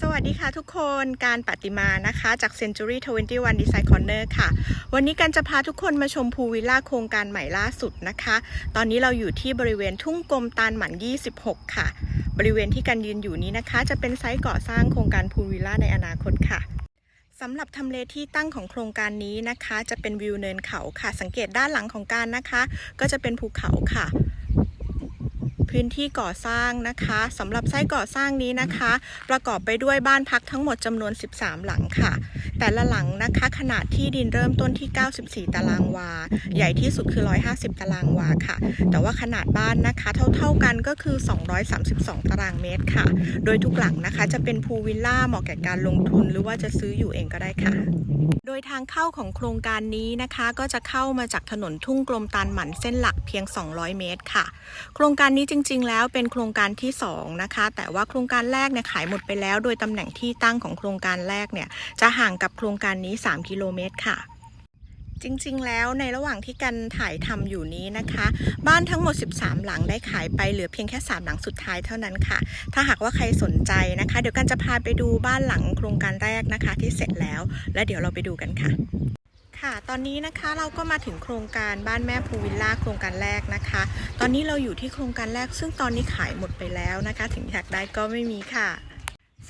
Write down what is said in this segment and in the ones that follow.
สวัสดีค่ะทุกคนการปฏิมานะคะจาก Century 21 Design Corner ค่ะ วันนี้กันจะพาทุกคนมาชมพูลวิลล่าโครงการใหม่ล่าสุดนะคะ ตอนนี้เราอยู่ที่บริเวณทุ่งกลมตาลหมัน 26 ค่ะ บริเวณที่กันยืนอยู่นี้นะคะ จะเป็นไซต์ก่อสร้างโครงการพูลวิลล่าในอนาคตค่ะสำหรับทำเลที่ตั้งของโครงการนี้นะคะ จะเป็นวิวเนินเขาค่ะ สังเกตด้านหลังของการนะคะ ก็จะเป็นภูเขาค่ะ พื้นที่ก่อสร้างนะคะสำหรับไส้ก่อสร้างนี้นะคะ ประกอบไปด้วยบ้านพักทั้งหมดจำนวน 13 หลังค่ะ แต่ละหลังนะคะขนาดที่ดินเริ่มต้นที่ 94 ตารางวา ใหญ่ที่สุดคือ 150 ตารางวาค่ะ แต่ว่าขนาดบ้านนะคะเท่าๆกันก็คือ 232 ตารางเมตรค่ะ โดยทุกหลังนะคะจะเป็นพูลวิลล่าเหมาะแก่การลงทุน หรือว่าจะซื้ออยู่เองก็ได้ค่ะ โดยทางเข้าของโครงการนี้นะคะก็จะเข้ามาจากถนนทุ่งกลมตาลหมันเส้นหลักเพียง 200 เมตรค่ะ โครงการนี้จริง ๆ แล้วเป็นโครงการที่2นะคะแต่ว่าโครงการแรกเนี่ยขายหมดไปแล้ว โดยตำแหน่งที่ตั้งของโครงการแรกเนี่ยจะห่างกับโครงการนี้ 3 กิโลเมตรค่ะจริง ๆ แล้วในระหว่างที่กันถ่ายทำอยู่นี้นะคะ บ้านทั้งหมด 13 หลังได้ขายไปเหลือเพียงแค่ 3 หลังสุดท้ายเท่านั้นค่ะ ถ้าหากว่าใครสนใจนะคะ เดี๋ยวกันจะพาไปดูบ้านหลังโครงการแรกนะคะที่เสร็จแล้ว และเดี๋ยวเราไปดูกันค่ะ ค่ะ ตอนนี้นะคะเราก็มาถึงโครงการบ้านแม่ภูวิลล่าโครงการแรกนะคะ ตอนนี้เราอยู่ที่โครงการแรก ซึ่งตอนนี้ขายหมดไปแล้วนะคะ ถึงอยากได้ก็ไม่มีค่ะ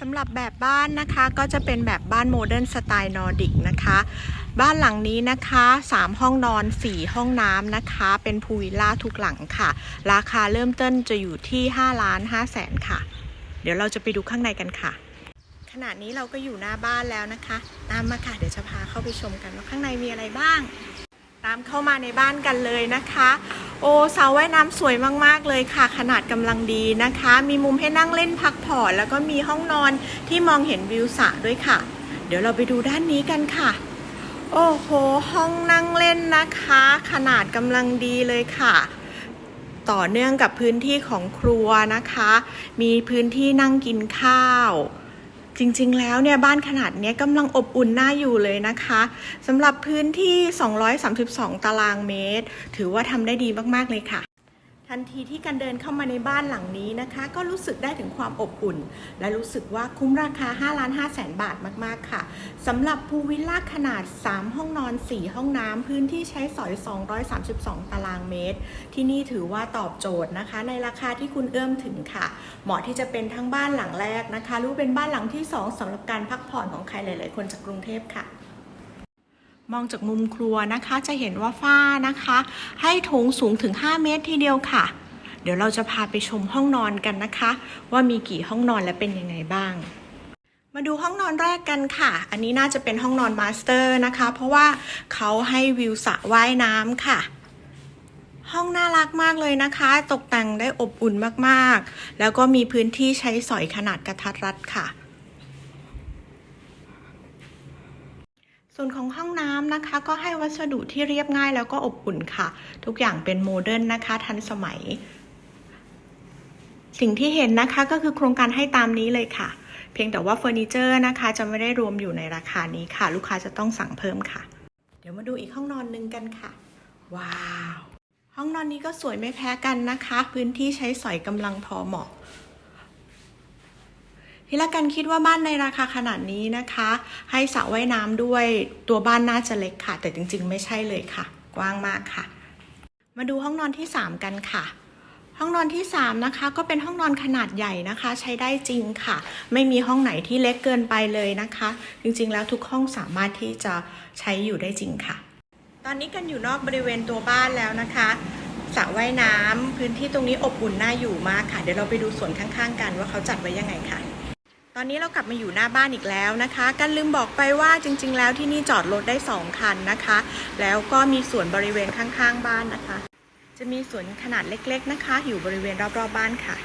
สำหรับแบบบ้านนะคะก็จะเป็นแบบบ้านโมเดิร์นสไตล์นอร์ดิกนะคะ บ้านหลังนี้นะคะ 3 ห้องนอน 4 ห้องน้ำนะคะ เป็นพูวิลล่าทุกหลังค่ะ ราคาเริ่มต้นจะอยู่ที่ 5 ล้าน5แสนค่ะ เดี๋ยวเราจะไปดูข้างในกันค่ะ ขณะนี้เราก็อยู่หน้าบ้านแล้วนะคะ ตามมาค่ะ เดี๋ยวจะพาเข้าไปชมกันว่าข้างในมีอะไรบ้าง ตามเข้ามาในบ้านกันเลยนะคะ โอ้เสาว่ายน้ำสวยมากๆเลยค่ะ ขนาดกำลังดีนะคะ มีมุมให้นั่งเล่นพักผ่อนแล้วก็มีห้องนอนที่มองเห็นวิวสระด้วยค่ะ เดี๋ยวเราไปดูด้านนี้กันค่ะ โอ้โห ห้องนั่งเล่นนะคะ ขนาดกำลังดีเลยค่ะต่อเนื่องกับพื้นที่ของครัวนะคะ มีพื้นที่นั่งกินข้าว จริงๆ แล้วเนี่ยบ้านขนาดนี้กำลังอบอุ่นน่าอยู่เลยนะคะสำหรับพื้นที่ 232 ตารางเมตร ถือว่าทำได้ดีมากๆเลยค่ะ ทันทีที่การเดินเข้ามาในบ้านหลังนี้นะคะ ก็รู้สึกได้ถึงความอบอุ่น และรู้สึกว่าคุ้มราคา5ล้าน5แสนบาทมากๆค่ะสำหรับพูลวิลล่าขนาด 3 ห้องนอน 4 ห้องน้ำพื้นที่ใช้สอย 232 ตารางเมตร ที่นี่ถือว่าตอบโจทย์นะคะ ในราคาที่คุณเอื้อมถึงค่ะ เหมาะที่จะเป็นทั้งบ้านหลังแรกนะคะหรือเป็นบ้านหลังที่ 2สำหรับการพักผ่อนของใครหลาย ๆ คนจากกรุงเทพค่ะ มองจากมุมครัวนะคะจะเห็นว่าฝ้านะคะ ให้โถงสูงถึง 5 เมตรทีเดียวค่ะ เดี๋ยวเราจะพาไปชมห้องนอนกันนะคะ ว่ามีกี่ห้องนอนและเป็นยังไงบ้าง มาดูห้องนอนแรกกันค่ะ อันนี้น่าจะเป็นห้องนอนมาสเตอร์นะคะ เพราะว่าเขาให้วิวสระว่ายน้ำค่ะ ห้องน่ารักมากเลยนะคะ ตกแต่งได้อบอุ่นมากๆ แล้วก็มีพื้นที่ใช้สอยขนาดกระทัดรัดค่ะ ส่วนของห้องน้ำนะคะ ก็ให้วัสดุที่เรียบง่ายแล้วก็อบอุ่นค่ะ ทุกอย่างเป็นโมเดิร์นนะคะ ทันสมัย สิ่งที่เห็นนะคะก็คือโครงการให้ตามนี้เลยค่ะ เพียงแต่ว่าเฟอร์นิเจอร์นะคะ จะไม่ได้รวมอยู่ในราคานี้ค่ะ ลูกค้าจะต้องสั่งเพิ่มค่ะ เดี๋ยวมาดูอีกห้องนอนหนึ่งกันค่ะ ว้าว ห้องนอนนี้ก็สวยไม่แพ้กันนะคะ พื้นที่ใช้สอยกำลังพอเหมาะ ที่ละกันคิดว่าบ้านในราคาขนาดนี้นะคะ ให้สระว่ายน้ำด้วยตัวบ้านน่าจะเล็กค่ะ แต่จริงๆ ไม่ใช่เลยค่ะ กว้างมากค่ะ มาดูห้องนอนที่ 3 กันค่ะห้องนอนที่ 3 นะคะ ก็เป็นห้องนอนขนาดใหญ่นะคะ ใช้ได้จริงค่ะ ไม่มีห้องไหนที่เล็กเกินไปเลยนะคะ จริงๆ แล้วทุกห้องสามารถที่จะใช้อยู่ได้จริงค่ะ ตอนนี้กันอยู่นอกบริเวณตัวบ้านแล้วนะคะสระว่ายน้ำพื้นที่ตรงนี้อบอุ่นน่าอยู่มากค่ะ เดี๋ยวเราไปดูส่วนข้างๆ กันว่าเขาจัดไว้ยังไงค่ะ ตอนนี้เรากลับมาอยู่หน้าบ้านอีกแล้วนะคะกันลืมบอกไปว่าจริง ๆ แล้วที่นี่จอดรถได้ 2 คันนะคะ แล้วก็มีสวนบริเวณข้างๆ บ้านนะคะ จะมีสวนขนาดเล็กๆนะคะ อยู่บริเวณรอบๆบ้านค่ะ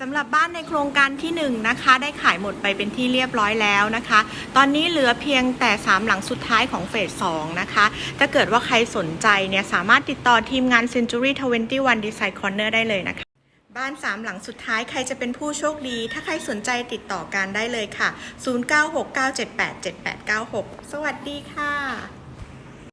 สำหรับบ้านในโครงการที่1นะคะ ได้ขายหมดไปเป็นที่เรียบร้อยแล้วนะคะ ตอนนี้เหลือเพียงแต่ 3 หลังสุดท้ายของเฟส2นะคะ ถ้าเกิดว่าใครสนใจเนี่ยสามารถติดต่อทีมงาน Century 21 Design Corner ได้เลยนะคะ บ้าน3หลังสุดท้ายใครจะเป็นผู้โชคดี ถ้าใครสนใจติดต่อการได้เลยค่ะ 0969787896 สวัสดีค่ะ